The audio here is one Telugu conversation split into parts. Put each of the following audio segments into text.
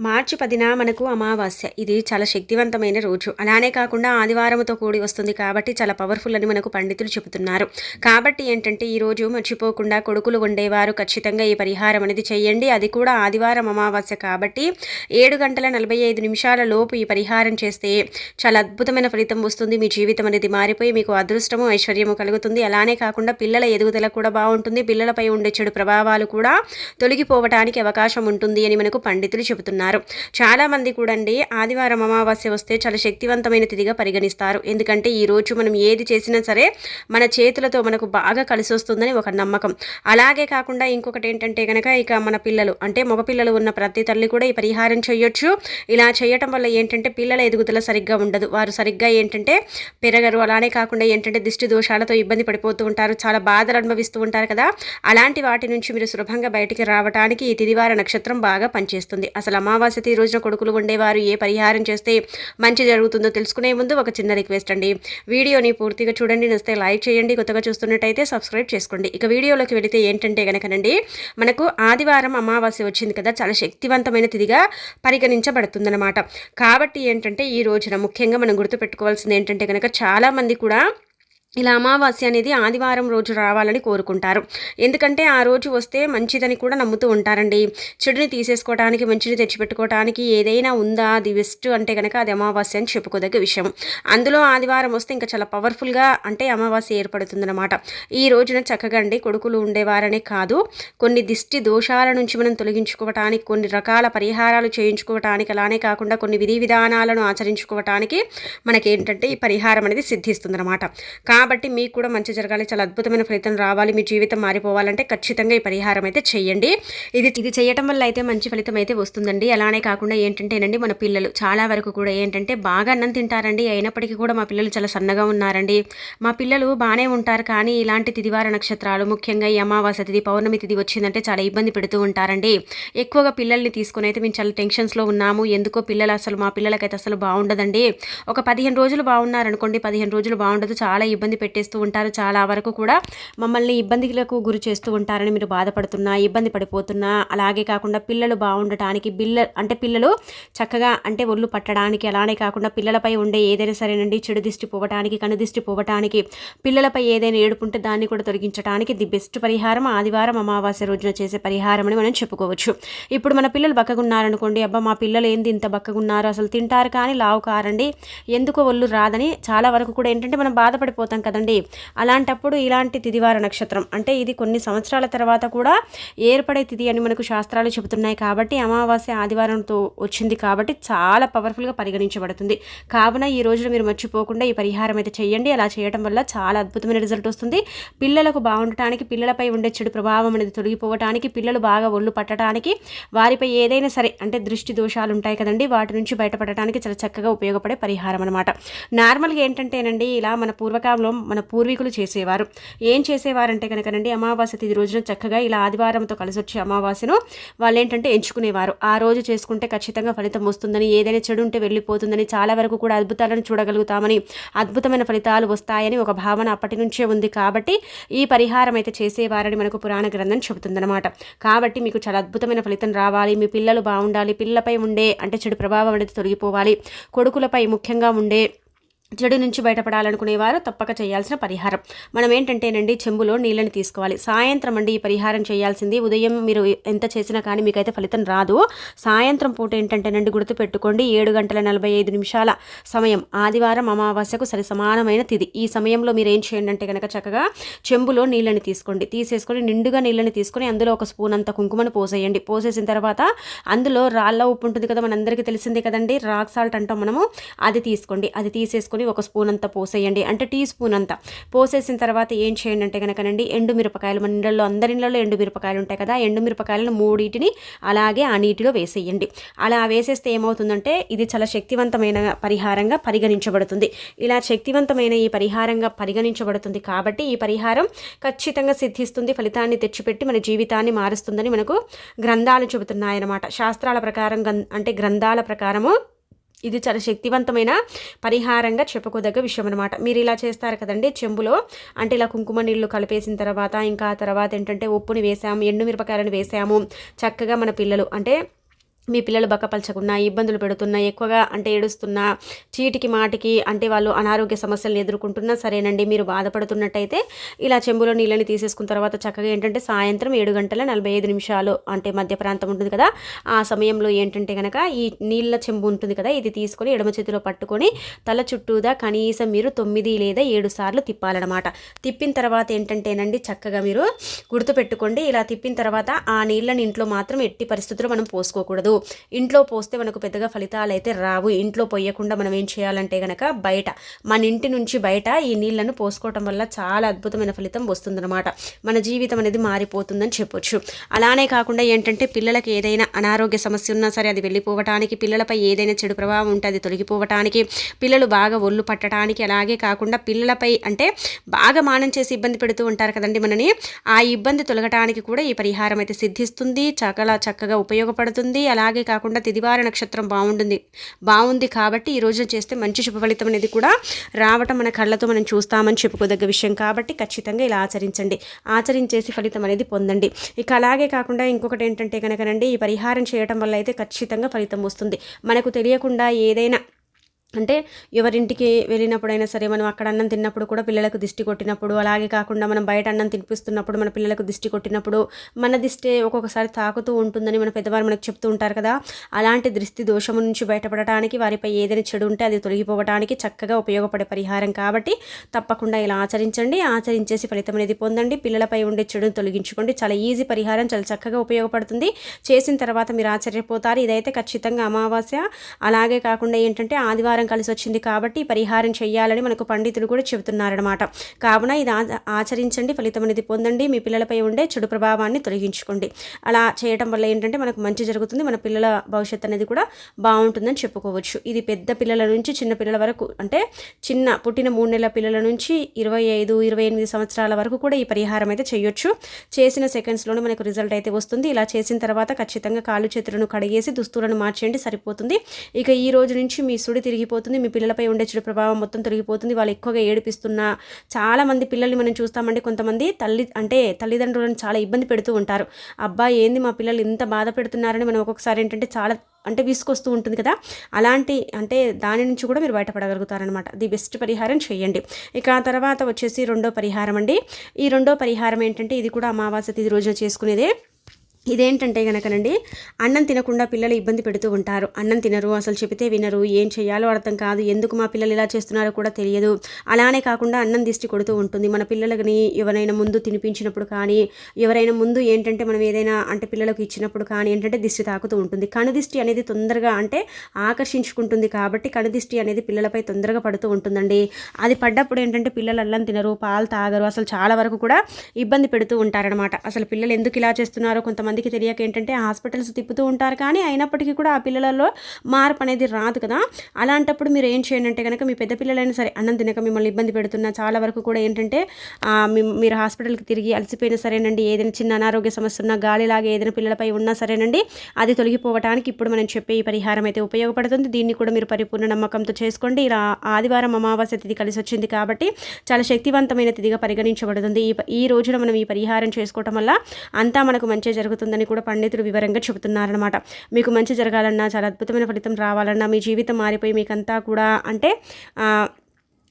మార్చి పదిన మనకు అమావాస్య. ఇది చాలా శక్తివంతమైన రోజు. అలానే కాకుండా ఆదివారంతో కూడి వస్తుంది కాబట్టి చాలా పవర్ఫుల్ అని మనకు పండితులు చెబుతున్నారు. కాబట్టి ఏంటంటే ఈ రోజు మర్చిపోకుండా కొడుకులు ఉండేవారు ఖచ్చితంగా ఈ పరిహారం అనేది చేయండి. అది కూడా ఆదివారం అమావాస్య కాబట్టి ఏడు గంటల నలభై ఐదు నిమిషాల లోపు ఈ పరిహారం చేస్తే చాలా అద్భుతమైన ఫలితం వస్తుంది. మీ జీవితం అనేది మారిపోయి మీకు అదృష్టము ఐశ్వర్యము కలుగుతుంది. అలానే కాకుండా పిల్లల ఎదుగుదల కూడా బాగుంటుంది. పిల్లలపై ఉండే చెడు ప్రభావాలు కూడా తొలగిపోవటానికి అవకాశం ఉంటుంది అని మనకు పండితులు చెబుతున్నారు. చాలామంది కూడా అండి ఆదివారం అమావాస్య వస్తే చాలా శక్తివంతమైన తిథిగా పరిగణిస్తారు. ఎందుకంటే ఈ రోజు మనం ఏది చేసినా సరే మన చేతులతో మనకు బాగా కలిసి వస్తుందని ఒక నమ్మకం. అలాగే కాకుండా ఇంకొకటి ఏంటంటే కనుక ఇక మన పిల్లలు అంటే మగపిల్లలు ఉన్న ప్రతి తల్లి కూడా ఈ పరిహారం చేయొచ్చు. ఇలా చేయటం వల్ల ఏంటంటే పిల్లల ఎదుగుదల సరిగ్గా ఉండదు. వారు సరిగ్గా ఏంటంటే పెరగరు. అలానే కాకుండా ఏంటంటే దిష్టి దోషాలతో ఇబ్బంది పడిపోతూ ఉంటారు. చాలా బాధలు అనుభవిస్తూ ఉంటారు కదా. అలాంటి వాటి నుంచి మీరు సులభంగా బయటికి రావడానికి ఈ తిదివార నక్షత్రం బాగా పనిచేస్తుంది. అసలు అమావాస్య ఈ రోజున కొడుకులు ఉండేవారు. ఏ పరిహారం చేస్తే మంచి జరుగుతుందో తెలుసుకునే ముందు ఒక చిన్న రిక్వెస్ట్ అండి. వీడియోని పూర్తిగా చూడండి. నస్తే లైక్ చేయండి. కొత్తగా చూస్తున్నట్టయితే సబ్స్క్రైబ్ చేసుకోండి. ఇక వీడియోలోకి వెళితే ఏంటంటే కనుకనండి మనకు ఆదివారం అమావాస్య వచ్చింది కదా చాలా శక్తివంతమైన తిథిగా పరిగణించబడుతుందన్నమాట. కాబట్టి ఏంటంటే ఈ రోజున ముఖ్యంగా మనం గుర్తుపెట్టుకోవాల్సింది ఏంటంటే కనుక చాలామంది కూడా ఇలా అమావాస్య అనేది ఆదివారం రోజు రావాలని కోరుకుంటారు. ఎందుకంటే ఆ రోజు వస్తే మంచిదని కూడా నమ్ముతూ ఉంటారండి. చెడుని తీసేసుకోవడానికి మంచిని తెచ్చిపెట్టుకోవడానికి ఏదైనా ఉందా? అది బెస్ట్ అంటే కనుక అది అమావాస్య అని చెప్పుకోదగ్గ విషయం. అందులో ఆదివారం వస్తే ఇంకా చాలా పవర్ఫుల్గా అంటే అమావాస్య ఏర్పడుతుందన్నమాట. ఈ రోజున చక్కగా అండి కొడుకులు ఉండేవారనే కాదు. కొన్ని దిష్టి దోషాల నుంచి మనం తొలగించుకోవటానికి కొన్ని రకాల పరిహారాలు చేయించుకోవటానికి అలానే కాకుండా కొన్ని విధి విధానాలను ఆచరించుకోవటానికి మనకేంటంటే ఈ పరిహారం అనేది సిద్ధిస్తుందన్నమాట. కాబట్టి మీకు కూడా మంచి జరగాలి. చాలా అద్భుతమైన ఫలితం రావాలి. మీ జీవితం మారిపోవాలంటే ఖచ్చితంగా ఈ పరిహారం అయితే చేయండి. ఇది ఇది చేయటం వల్ల అయితే మంచి ఫలితం అయితే వస్తుందండి. అలానే కాకుండా ఏంటంటేనండి మన పిల్లలు చాలా వరకు కూడా ఏంటంటే బాగా అన్నం తింటారండి. అయినప్పటికీ కూడా మా పిల్లలు చాలా సన్నగా ఉన్నారండి. మా పిల్లలు బాగానే ఉంటారు. కానీ ఇలాంటి తిదివార నక్షత్రాలు ముఖ్యంగా ఈ అమావాస్య తిది పౌర్ణమి తిది వచ్చిందంటే చాలా ఇబ్బంది పెడుతూ ఉంటారండి. ఎక్కువగా పిల్లల్ని తీసుకుని అయితే మేము చాలా టెన్షన్స్లో ఉన్నాము. ఎందుకో పిల్లలు అసలు మా పిల్లలకైతే అసలు బాగుండదండి. ఒక పదిహేను రోజులు బాగున్నారనుకోండి పదిహేను రోజులు బాగుండదు. చాలా ఇబ్బంది ఇబ్బంది పెట్టేస్తూ ఉంటారు. చాలా వరకు కూడా మమ్మల్ని ఇబ్బందులకు గురి చేస్తూ ఉంటారని మీరు బాధపడుతున్నా ఇబ్బంది పడిపోతున్నా. అలాగే కాకుండా పిల్లలు బాగుండటానికి బిల్ల అంటే పిల్లలు చక్కగా అంటే ఒళ్ళు పట్టడానికి అలానే కాకుండా పిల్లలపై ఉండే ఏదైనా సరేనండి చెడు దిష్టి పోవటానికి కనుదిష్టి పోవటానికి పిల్లలపై ఏదైనా ఏడుపుంటే దాన్ని కూడా తొలగించడానికి ది బెస్ట్ పరిహారం ఆదివారం అమావాస్య రోజున చేసే పరిహారం అని మనం చెప్పుకోవచ్చు. ఇప్పుడు మన పిల్లలు బక్కగున్నారనుకోండి అబ్బా మా పిల్లలు ఏంది ఇంత బక్కగున్నారు అసలు తింటారు కానీ లావు కారండి ఎందుకో ఒళ్ళు రాదని చాలా వరకు కూడా ఏంటంటే మనం బాధపడిపోతాం చేస్తాం కదండి. అలాంటప్పుడు ఇలాంటి తిదివార నక్షత్రం అంటే ఇది కొన్ని సంవత్సరాల తర్వాత కూడా ఏర్పడే తిథి అని మనకు శాస్త్రాలు చెబుతున్నాయి కాబట్టి అమావాస్య ఆదివారంతో వచ్చింది కాబట్టి చాలా పవర్ఫుల్గా పరిగణించబడుతుంది. కావున ఈ రోజున మీరు మర్చిపోకుండా ఈ పరిహారం అయితే చేయండి. అలా చేయడం వల్ల చాలా అద్భుతమైన రిజల్ట్ వస్తుంది. పిల్లలకు బాగుండటానికి పిల్లలపై ఉండే చెడు ప్రభావం అనేది తొలగిపోవటానికి పిల్లలు బాగా ఒళ్ళు పట్టడానికి వారిపై ఏదైనా సరే అంటే దృష్టి దోషాలు ఉంటాయి కదండి వాటి నుంచి బయటపడటానికి చాలా చక్కగా ఉపయోగపడే పరిహారం అనమాట నార్మల్గా ఏంటంటేనండి ఇలా మన పూర్వకాలంలో పూర్వం మన పూర్వీకులు చేసేవారు. ఏం చేసేవారంటే కనుకనండి అమావాస్య తిది రోజున చక్కగా ఇలా ఆదివారంతో కలిసి వచ్చే అమావాస్యను వాళ్ళు ఏంటంటే ఎంచుకునేవారు. ఆ రోజు చేసుకుంటే ఖచ్చితంగా ఫలితం వస్తుందని ఏదైనా చెడు ఉంటే వెళ్ళిపోతుందని చాలా వరకు కూడా అద్భుతాలను చూడగలుగుతామని అద్భుతమైన ఫలితాలు వస్తాయని ఒక భావన అప్పటి నుంచే ఉంది కాబట్టి ఈ పరిహారం అయితే చేసేవారని మనకు పురాణ గ్రంథం చెబుతుందన్నమాట. కాబట్టి మీకు చాలా అద్భుతమైన ఫలితం రావాలి మీ పిల్లలు బాగుండాలి పిల్లలపై ఉండే అంటే చెడు ప్రభావం అనేది తొలగిపోవాలి కొడుకులపై ముఖ్యంగా ఉండే చెడు నుంచి బయటపడాలనుకునేవారు తప్పక చేయాల్సిన పరిహారం. మనం ఏంటంటేనండి చెంబులో నీళ్ళని తీసుకోవాలి. సాయంత్రం అండి ఈ పరిహారం చేయాల్సింది. ఉదయం మీరు ఎంత చేసినా కానీ మీకైతే ఫలితం రాదు. సాయంత్రం పూట ఏంటంటేనండి గుర్తుపెట్టుకోండి ఏడు గంటల నలభై ఐదు నిమిషాల సమయం. ఆదివారం అమావాస్యకు సరి సమానమైన తిది. ఈ సమయంలో మీరు ఏం చేయండి అంటే కనుక చక్కగా చెంబులో నీళ్ళని తీసుకోండి. తీసేసుకొని నిండుగా నీళ్ళని తీసుకొని అందులో ఒక స్పూన్ అంత కుంకుమను పోసేయండి. పోసేసిన తర్వాత అందులో రాళ్ళ ఉప్పు ఉంటుంది కదా మనందరికీ తెలిసిందే కదండి రాక్ సాల్ట్ అంటాం మనము అది తీసుకోండి. అది తీసేసుకొని తీసుకుని ఒక స్పూన్ అంతా పోసేయండి. అంటే టీ స్పూన్ అంతా పోసేసిన తర్వాత ఏం చేయండి అంటే కనుకనండి ఎండు మిరపకాయలు మన ఇళ్ళల్లో అందరి ఇళ్ళలో ఎండు మిరపకాయలు ఉంటాయి కదా ఎండు మిరపకాయలను మూడింటిని అలాగే ఆ నీటిలో వేసేయండి. అలా వేసేస్తే ఏమవుతుందంటే ఇది చాలా శక్తివంతమైన పరిహారంగా పరిగణించబడుతుంది. ఇలా శక్తివంతమైన ఈ పరిహారంగా పరిగణించబడుతుంది కాబట్టి ఈ పరిహారం ఖచ్చితంగా సిద్ధిస్తుంది ఫలితాన్ని తెచ్చిపెట్టి మన జీవితాన్ని మారుస్తుందని మనకు గ్రంథాలు చెబుతున్నాయన్నమాట. శాస్త్రాల ప్రకారం అంటే గ్రంథాల ప్రకారము ఇది చాలా శక్తివంతమైన పరిహారంగా చెప్పుకోదగ్గ విషయం అనమాట మీరు ఇలా చేస్తారు కదండి చెంబులో అంటే ఇలా కుంకుమ నీళ్ళు కలిపేసిన తర్వాత ఇంకా తర్వాత ఏంటంటే ఉప్పుని వేసాము ఎండు మిరపకాయలను వేసాము చక్కగా మన పిల్లలు అంటే మీ పిల్లలు బక్కపలచకున్నా ఇబ్బందులు పెడుతున్నా ఎక్కువగా అంటే ఏడుస్తున్నా చీటికి మాటికి అంటే వాళ్ళు అనారోగ్య సమస్యలను ఎదుర్కొంటున్నా సరేనండి మీరు బాధపడుతున్నట్టయితే ఇలా చెంబులో నీళ్ళని తీసేసుకున్న తర్వాత చక్కగా ఏంటంటే సాయంత్రం ఏడు గంటల నలభై ఐదు నిమిషాలు అంటే మధ్య ప్రాంతం ఉంటుంది కదా ఆ సమయంలో ఏంటంటే కనుక ఈ నీళ్ళ చెంబు ఉంటుంది కదా ఇది తీసుకొని ఎడమ చేతిలో పట్టుకొని తల చుట్టూదా కనీసం మీరు తొమ్మిది లేదా ఏడు సార్లు తిప్పాలన్నమాట. తిప్పిన తర్వాత ఏంటంటేనండి చక్కగా మీరు గుర్తుపెట్టుకోండి ఇలా తిప్పిన తర్వాత ఆ నీళ్ళని ఇంట్లో మాత్రం ఎట్టి పరిస్థితుల్లో మనం పోసుకోకూడదు. ఇంట్లో పోస్తే మనకు పెద్దగా ఫలితాలు అయితే రావు. ఇంట్లో పోయకుండా మనం ఏం చేయాలంటే కనుక బయట మన ఇంటి నుంచి బయట ఈ నీళ్ళను పోసుకోవటం వల్ల చాలా అద్భుతమైన ఫలితం వస్తుందన్నమాట. మన జీవితం అనేది మారిపోతుందని చెప్పొచ్చు. అలానే కాకుండా ఏంటంటే పిల్లలకి ఏదైనా అనారోగ్య సమస్య ఉన్నా సరే అది వెళ్ళిపోవటానికి పిల్లలపై ఏదైనా చెడు ప్రభావం ఉంటే అది తొలగిపోవటానికి పిల్లలు బాగా ఒళ్ళు పట్టడానికి అలాగే కాకుండా పిల్లలపై అంటే బాగా మానం చేసి ఇబ్బంది పెడుతూ ఉంటారు కదండి మనని. ఆ ఇబ్బంది తొలగటానికి కూడా ఈ పరిహారం అయితే సిద్ధిస్తుంది. చాలా చక్కగా ఉపయోగపడుతుంది. అలా అలాగే కాకుండా తిదివార నక్షత్రం బాగుంటుంది. బాగుంది కాబట్టి ఈ రోజు చేస్తే మంచి శుభ ఫలితం అనేది కూడా రావటం మన కళ్ళతో మనం చూస్తామని చెప్పుకోదగ్గ విషయం కాబట్టి ఖచ్చితంగా ఇలా ఆచరించండి. ఆచరించేసి ఫలితం అనేది పొందండి. ఇక అలాగే కాకుండా ఇంకొకటి ఏంటంటే కనుకనండి ఈ పరిహారం చేయటం వల్ల అయితే ఖచ్చితంగా ఫలితం వస్తుంది. మనకు తెలియకుండా ఏదైనా అంటే ఎవరింటికి వెళ్ళినప్పుడైనా సరే మనం అక్కడ అన్నం తిన్నప్పుడు కూడా పిల్లలకు దిష్టి కొట్టినప్పుడు అలాగే కాకుండా మనం బయట అన్నం తినిపిస్తున్నప్పుడు మన పిల్లలకు దిష్టి కొట్టినప్పుడు మన దిష్టి ఒక్కొక్కసారి తాకుతూ ఉంటుందని మన పెద్దవారు మనకు చెప్తూ ఉంటారు కదా. అలాంటి దృష్టి దోషము నుంచి బయటపడటానికి వారిపై ఏదైనా చెడు ఉంటే అది తొలగిపోవడానికి చక్కగా ఉపయోగపడే పరిహారం కాబట్టి తప్పకుండా ఇలా ఆచరించండి. ఆచరించేసి ఫలితం అనేది పొందండి. పిల్లలపై ఉండే చెడును తొలగించుకోండి. చాలా ఈజీ పరిహారం చాలా చక్కగా ఉపయోగపడుతుంది. చేసిన తర్వాత మీరు ఆశ్చర్యపోతారు. ఇదైతే ఖచ్చితంగా అమావాస్య. అలాగే కాకుండా ఏంటంటే ఆదివారం కలిసి వచ్చింది కాబట్టి పరిహారం చేయాలని మనకు పండితులు కూడా చెబుతున్నారనమాట కావున ఇది ఆచరించండి ఫలితం అనేది పొందండి మీ పిల్లలపై ఉండే చెడు ప్రభావాన్ని తొలగించుకోండి. అలా చేయడం వల్ల ఏంటంటే మనకు మంచి జరుగుతుంది మన పిల్లల భవిష్యత్తు అనేది కూడా బాగుంటుందని చెప్పుకోవచ్చు. ఇది పెద్ద పిల్లల నుంచి చిన్న పిల్లల వరకు అంటే చిన్న పుట్టిన మూడు నెలల పిల్లల నుంచి ఇరవై ఐదు ఇరవై ఎనిమిది సంవత్సరాల వరకు కూడా ఈ పరిహారం అయితే చేయొచ్చు చేసిన సెకండ్స్లోనే మనకు రిజల్ట్ అయితే వస్తుంది. ఇలా చేసిన తర్వాత ఖచ్చితంగా కాళ్ళు చేతులను కడిగేసి దుస్తులను మార్చేయండి సరిపోతుంది. ఇక ఈ రోజు నుంచి మీ సుడి తిరిగి తొలగిపోతుంది మీ పిల్లలపై ఉండే చెడు ప్రభావం మొత్తం తొలగిపోతుంది. వాళ్ళు ఎక్కువగా ఏడిపిస్తున్నా చాలామంది పిల్లల్ని మనం చూస్తామంటే కొంతమంది తల్లి అంటే తల్లిదండ్రులను చాలా ఇబ్బంది పెడుతూ ఉంటారు. అబ్బాయి ఏంది మా పిల్లలు ఇంత బాధ పెడుతున్నారని మనం ఒక్కొక్కసారి ఏంటంటే చాలా అంటే విసుకొస్తూ ఉంటుంది కదా. అలాంటి అంటే దాని నుంచి కూడా మీరు బయటపడగలుగుతారనమాట ది బెస్ట్ పరిహారం చేయండి. ఇక ఆ తర్వాత వచ్చేసి రెండో పరిహారం అండి. ఈ రెండో పరిహారం ఏంటంటే ఇది కూడా అమావాస్య తిది రోజున చేసుకునేదే. ఇదేంటంటే కనుకనండి అన్నం తినకుండా పిల్లలు ఇబ్బంది పెడుతూ ఉంటారు. అన్నం తినరు అసలు చెబితే వినరు ఏం చేయాలో అర్థం కాదు ఎందుకు మా పిల్లలు ఇలా చేస్తున్నారో కూడా తెలియదు. అలానే కాకుండా అన్నం దిష్టి కొడుతూ ఉంటుంది. మన పిల్లలని ఎవరైనా ముందు తినిపించినప్పుడు కానీ ఎవరైనా ముందు ఏంటంటే మనం ఏదైనా అంటే పిల్లలకు ఇచ్చినప్పుడు కానీ ఏంటంటే దిష్టి తాకుతూ ఉంటుంది. కనుదిష్టి అనేది తొందరగా అంటే ఆకర్షించుకుంటుంది కాబట్టి కనుదిష్టి అనేది పిల్లలపై తొందరగా పడుతూ ఉంటుందండి. అది పడ్డప్పుడు ఏంటంటే పిల్లలు అల్లం తినరు పాలు తాగరు అసలు చాలా వరకు కూడా ఇబ్బంది పెడుతూ ఉంటారనమాట అసలు పిల్లలు ఎందుకు ఇలా చేస్తున్నారో కొంతమంది మందికి తెలియక ఏంటంటే హాస్పిటల్స్ తిప్పుతూ ఉంటారు కానీ అయినప్పటికీ కూడా ఆ పిల్లలలో మార్పు అనేది రాదు కదా. అలాంటప్పుడు మీరు ఏం చేయండి అంటే కనుక మీ పెద్ద పిల్లలైనా సరే అన్నం తినక మిమ్మల్ని ఇబ్బంది పెడుతున్నా చాలా వరకు కూడా ఏంటంటే మీరు హాస్పిటల్కి తిరిగి అలసిపోయినా సరేనండి ఏదైనా చిన్న అనారోగ్య సమస్య ఉన్నా గాలిలాగా ఏదైనా పిల్లలపై ఉన్నా సరేనండి అది తొలగిపోవడానికి ఇప్పుడు మనం చెప్పే ఈ పరిహారం అయితే ఉపయోగపడుతుంది. దీన్ని కూడా మీరు పరిపూర్ణ నమ్మకంతో చేసుకోండి. ఇలా ఆదివారం అమావాస్య తిథి కలిసి వచ్చింది కాబట్టి చాలా శక్తివంతమైన తిథిగా పరిగణించబడుతుంది. ఈ ఈ రోజున మనం ఈ పరిహారం చేసుకోవటం వల్ల అంతా మనకు మంచి జరుగుతుంది. జరుగుతుందని కూడా పండితులు వివరంగా చెబుతున్నారనమాట మీకు మంచి జరగాలన్నా చాలా అద్భుతమైన ఫలితం రావాలన్నా మీ జీవితం మారిపోయి మీకంతా కూడా అంటే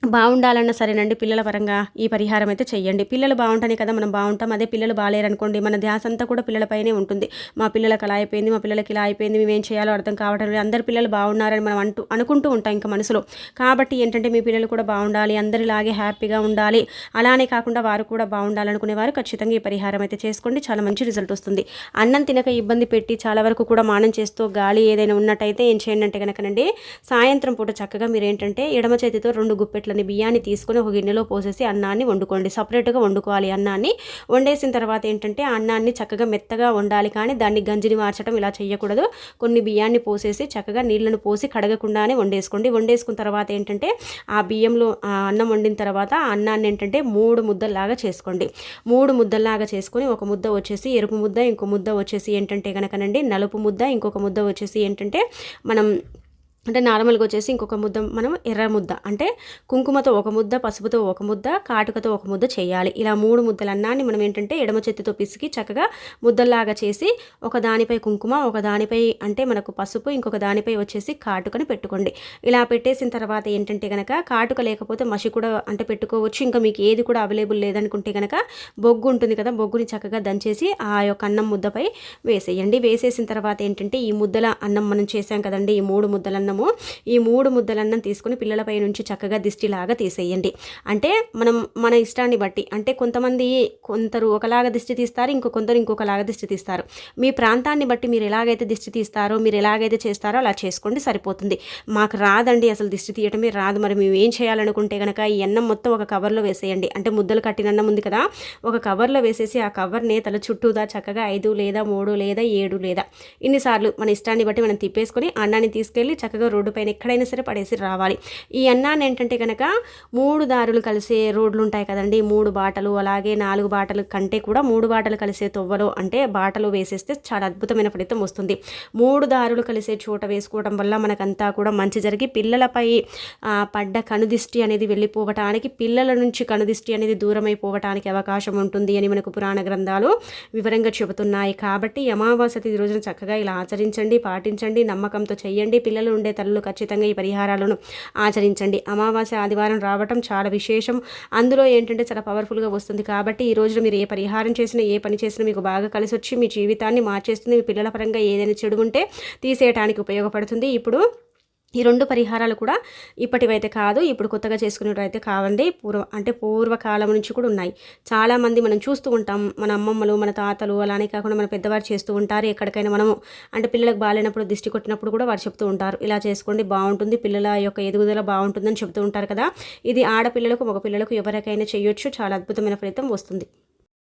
బాగుండాలన్నా సరేనండి పిల్లల పరంగా ఈ పరిహారం అయితే చేయండి పిల్లలు బాగుంటేనే కదా మనం బాగుంటాం. అదే పిల్లలు బాగాలేరనుకోండి మన ధ్యాస అంతా కూడా పిల్లలపైనే ఉంటుంది. మా పిల్లలకి అలా అయిపోయింది మా పిల్లలకి ఇలా అయిపోయింది మేము ఏం చేయాలో అర్థం కావటం లేదు. అందరు పిల్లలు బాగున్నారని మనం అంటూ అనుకుంటూ ఉంటాం ఇంకా మనసులో. కాబట్టి ఏంటంటే మీ పిల్లలు కూడా బాగుండాలి అందరిలాగే హ్యాపీగా ఉండాలి. అలానే కాకుండా వారు కూడా బాగుండాలనుకునే వారు ఖచ్చితంగా ఈ పరిహారం అయితే చేసుకోండి. చాలా మంచి రిజల్ట్ వస్తుంది. అన్నం తినక ఇబ్బంది పెట్టి చాలా వరకు కూడా మానం చేస్తూ గాలి ఏదైనా ఉన్నట్టయితే ఏం చేయండి అంటే కనుకనండి సాయంత్రం పూట చక్కగా మీరు ఏంటంటే ఎడమ చేతితో రెండు గుప్పెట్లు ఇట్లని బియ్యాన్ని తీసుకొని ఒక గిన్నెలో పోసేసి అన్నాన్ని వండుకోండి. సపరేట్గా వండుకోవాలి అన్నాన్ని. వండేసిన తర్వాత ఏంటంటే ఆ అన్నాన్ని చక్కగా మెత్తగా వండాలి. కానీ దాన్ని గంజిని మార్చడం ఇలా చేయకూడదు కొన్ని బియ్యాన్ని పోసేసి చక్కగా నీళ్ళను పోసి కడగకుండానే వండేసుకోండి. వండేసుకున్న తర్వాత ఏంటంటే ఆ బియ్యంలో అన్నం వండిన తర్వాత ఆ అన్నాన్ని ఏంటంటే మూడు ముద్దల్లాగా చేసుకోండి. మూడు ముద్దల్లాగా చేసుకొని ఒక ముద్ద వచ్చేసి ఎరుపు ముద్ద ఇంకో ముద్ద వచ్చేసి ఏంటంటే కనుకనండి నలుపు ముద్ద ఇంకొక ముద్ద వచ్చేసి ఏంటంటే మనం అంటే నార్మల్గా వచ్చేసి ఇంకొక ముద్ద మనం ఎర్ర ముద్ద అంటే కుంకుమతో ఒక ముద్ద పసుపుతో ఒక ముద్ద కాటుకతో ఒక ముద్ద చేయాలి. ఇలా మూడు ముద్దల అన్నాన్ని మనం ఏంటంటే ఎడమ చేతితో పిసికి చక్కగా ముద్దల్లాగా చేసి ఒక దానిపై కుంకుమ ఒక దానిపై అంటే మనకు పసుపు ఇంకొక దానిపై వచ్చేసి కాటుకని పెట్టుకోండి. ఇలా పెట్టేసిన తర్వాత ఏంటంటే కనుక కాటుక లేకపోతే మసి కూడా అంటే పెట్టుకోవచ్చు. ఇంకా మీకు ఏది కూడా అవైలబుల్ లేదనుకుంటే కనుక బొగ్గు ఉంటుంది కదా బొగ్గుని చక్కగా దంచేసి ఆ యొక్క అన్నం ముద్దపై వేసేయండి. వేసేసిన తర్వాత ఏంటంటే ఈ ముద్దల అన్నం మనం చేసాం కదండి ఈ మూడు ముద్దల అన్నం అన్నము ఈ మూడు ముద్దలన్నం తీసుకుని పిల్లలపై నుంచి చక్కగా దిష్టిలాగా తీసేయండి. అంటే మనం మన ఇష్టాన్ని బట్టి అంటే కొంతమంది కొందరు ఒకలాగా దిష్టి తీస్తారు ఇంకో కొందరు ఇంకొకలాగా దిష్టి తీస్తారు. మీ ప్రాంతాన్ని బట్టి మీరు ఎలాగైతే దిష్టి తీస్తారో మీరు ఎలాగైతే చేస్తారో అలా చేసుకోండి సరిపోతుంది. మాకు రాదండి అసలు దిష్టి తీయటమే రాదు. మరి మేము ఏం చేయాలనుకుంటే కనుక ఈ అన్నం మొత్తం ఒక కవర్లో వేసేయండి. అంటే ముద్దలు కట్టిన అన్నం ఉంది కదా ఒక కవర్లో వేసేసి ఆ కవర్ని తల చుట్టూదా చక్కగా ఐదు లేదా మూడు లేదా ఏడు లేదా. ఇన్నిసార్లు మన ఇష్టాన్ని బట్టి మనం తిప్పేసుకొని అన్నాన్ని తీసుకెళ్ళి చక్కగా రోడ్డు పైన ఎక్కడైనా సరే పడేసి రావాలి. ఈ అన్నాన్ని ఏంటంటే కనుక మూడు దారులు కలిసే రోడ్లు ఉంటాయి కదండి. మూడు బాటలు అలాగే నాలుగు బాటలు కంటే కూడా మూడు బాటలు కలిసే తొవ్వలో అంటే బాటలు వేసేస్తే చాలా అద్భుతమైన ఫలితం వస్తుంది. మూడు దారులు కలిసే చోట వేసుకోవడం వల్ల మనకంతా కూడా మంచి జరిగి పిల్లలపై పడ్డ కనుదిష్టి అనేది వెళ్ళిపోవటానికి పిల్లల నుంచి కనుదిష్టి అనేది దూరమైపోవటానికి అవకాశం ఉంటుంది అని మనకు పురాణ గ్రంథాలు వివరంగా చెబుతున్నాయి. కాబట్టి అమావాస్య తిథి రోజున చక్కగా ఇలా ఆచరించండి పాటించండి నమ్మకంతో చేయండి పిల్లలు ఉండే తల్లులు ఖచ్చితంగా ఈ పరిహారాలను ఆచరించండి. అమావాస్య ఆదివారం రావటం చాలా విశేషం. అందులో ఏంటంటే చాలా పవర్ఫుల్గా వస్తుంది. కాబట్టి ఈ రోజున మీరు ఏ పరిహారం చేసినా ఏ పని చేసినా మీకు బాగా కలిసి వచ్చి మీ జీవితాన్ని మార్చేస్తుంది. మీ పిల్లల పరంగా ఏదైనా చెడు ఉంటే తీసేయడానికి ఉపయోగపడుతుంది. ఇప్పుడు ఈ రెండు పరిహారాలు కూడా ఇప్పటివైతే కాదు ఇప్పుడు కొత్తగా చేసుకునేటైతే కావండి. పూర్వ అంటే పూర్వకాలం నుంచి కూడా ఉన్నాయి. చాలామంది మనం చూస్తూ ఉంటాం మన అమ్మమ్మలు మన తాతలు అలానే కాకుండా మన పెద్దవారు చేస్తూ ఉంటారు. ఎక్కడికైనా మనము అంటే పిల్లలకు బాగాలేనప్పుడు దిష్టి కొట్టినప్పుడు కూడా వారు చెప్తూ ఉంటారు. ఇలా చేసుకోండి బాగుంటుంది పిల్లల యొక్క ఎదుగుదల బాగుంటుందని చెప్తూ ఉంటారు కదా. ఇది ఆడపిల్లలకు మగపిల్లలకు ఎవరికైనా చేయొచ్చు. చాలా అద్భుతమైన ఫలితం వస్తుంది.